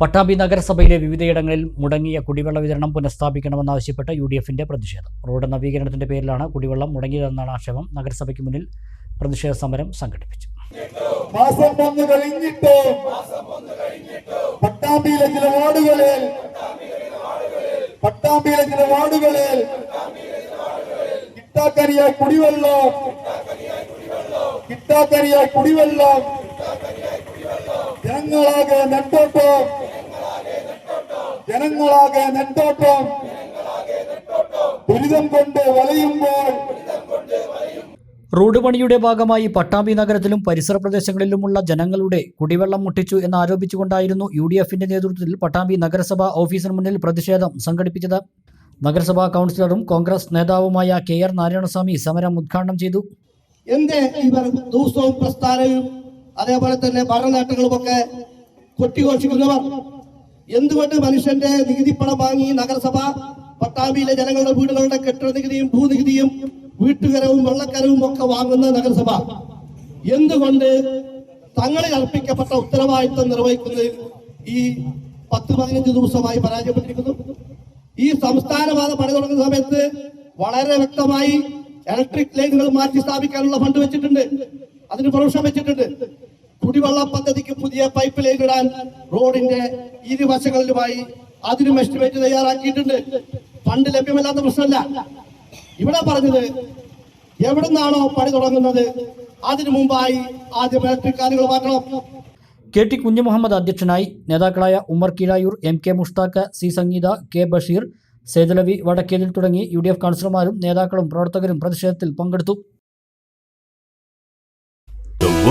പട്ടാമ്പി നഗരസഭയിലെ വിവിധയിടങ്ങളിൽ മുടങ്ങിയ കുടിവെള്ള വിതരണം പുനഃസ്ഥാപിക്കണമെന്നാവശ്യപ്പെട്ട് യു ഡി എഫിന്റെ പ്രതിഷേധം. റോഡ് നവീകരണത്തിന്റെ പേരിലാണ് കുടിവെള്ളം മുടങ്ങിയതെന്നാണ് ആക്ഷേപം. നഗരസഭയ്ക്ക് മുന്നിൽ പ്രതിഷേധ സമരം സംഘടിപ്പിച്ചു. കുടിവെള്ളം കിട്ടാക്കരിയായി കുടിവെള്ളം ജനങ്ങളാകെ നെട്ടോട്ടം ജനങ്ങളാകെ നെട്ടോട്ടം. ദുരിതം കൊണ്ട് വലയുമ്പോൾ റോഡ് പണിയുടെ ഭാഗമായി പട്ടാമ്പി നഗരത്തിലും പരിസര പ്രദേശങ്ങളിലുമുള്ള ജനങ്ങളുടെ കുടിവെള്ളം മുട്ടിച്ചു എന്നാരോപിച്ചുകൊണ്ടായിരുന്നു യു ഡി എഫിന്റെ നേതൃത്വത്തിൽ പട്ടാമ്പി നഗരസഭാ ഓഫീസിന് മുന്നിൽ പ്രതിഷേധം സംഘടിപ്പിച്ചത്. നഗരസഭാ കൗൺസിലറും കോൺഗ്രസ് നേതാവുമായ കെ ആർ നാരായണസ്വാമി സമരം ഉദ്ഘാടനം ചെയ്തു. എന്തേ ഇവർ ദിവസവും പ്രസ്ഥാനവും അതേപോലെ തന്നെ പഠനനേട്ടങ്ങളുമൊക്കെ കൊട്ടിഘോഷിക്കുന്നവർ? എന്തുകൊണ്ട് മനുഷ്യന്റെ നികുതി പണം വാങ്ങി നഗരസഭ പട്ടാമ്പിയിലെ ജനങ്ങളുടെ വീടുകളുടെ കെട്ടിട നികുതിയും ഭൂനികുതിയും വീട്ടുകരവും വെള്ളക്കരവും ഒക്കെ വാങ്ങുന്ന നഗരസഭ? എന്തുകൊണ്ട് തങ്ങളിൽ അർപ്പിക്കപ്പെട്ട ഉത്തരവാദിത്വം നിർവഹിക്കുന്നതിൽ ഈ പത്ത് പതിനഞ്ച് ദിവസമായി പരാജയപ്പെട്ടിരിക്കുന്നു? ഈ സംസ്ഥാനപാത പണി തുടങ്ങുന്ന സമയത്ത് വളരെ വ്യക്തമായി ഇലക്ട്രിക് ലൈനുകൾ മാറ്റി സ്ഥാപിക്കാനുള്ള ഫണ്ട് വെച്ചിട്ടുണ്ട്. അതിന് പ്രൊവിഷൻ വെച്ചിട്ടുണ്ട്. കുടിവെള്ള പദ്ധതിക്ക് പുതിയ പൈപ്പ് ലൈൻ ഇടാൻ റോഡിന്റെ ഇരുവശങ്ങളിലുമായി അതിനും എസ്റ്റിമേറ്റ് തയ്യാറാക്കിയിട്ടുണ്ട്. ഫണ്ട് ലഭ്യമല്ലാത്ത പ്രശ്നമല്ല. ഇവിടെ പറഞ്ഞത് എവിടുന്നാണോ പണി തുടങ്ങുന്നത് അതിനു മുമ്പായി ആദ്യം ഇലക്ട്രിക് കാലുകൾ മാറ്റണം കെ ടി കുഞ്ഞുമുഹമ്മദ് അധ്യക്ഷനായി നേതാക്കളായ Ummer Keezhayur M K Mushtaq C Sangeetha K Basheer Sethulavi Vadakkethil തുടങ്ങി യു ഡി എഫ് കൗൺസിലർമാരും നേതാക്കളും പ്രവർത്തകരും പ്രതിഷേധത്തിൽ പങ്കെടുത്തു.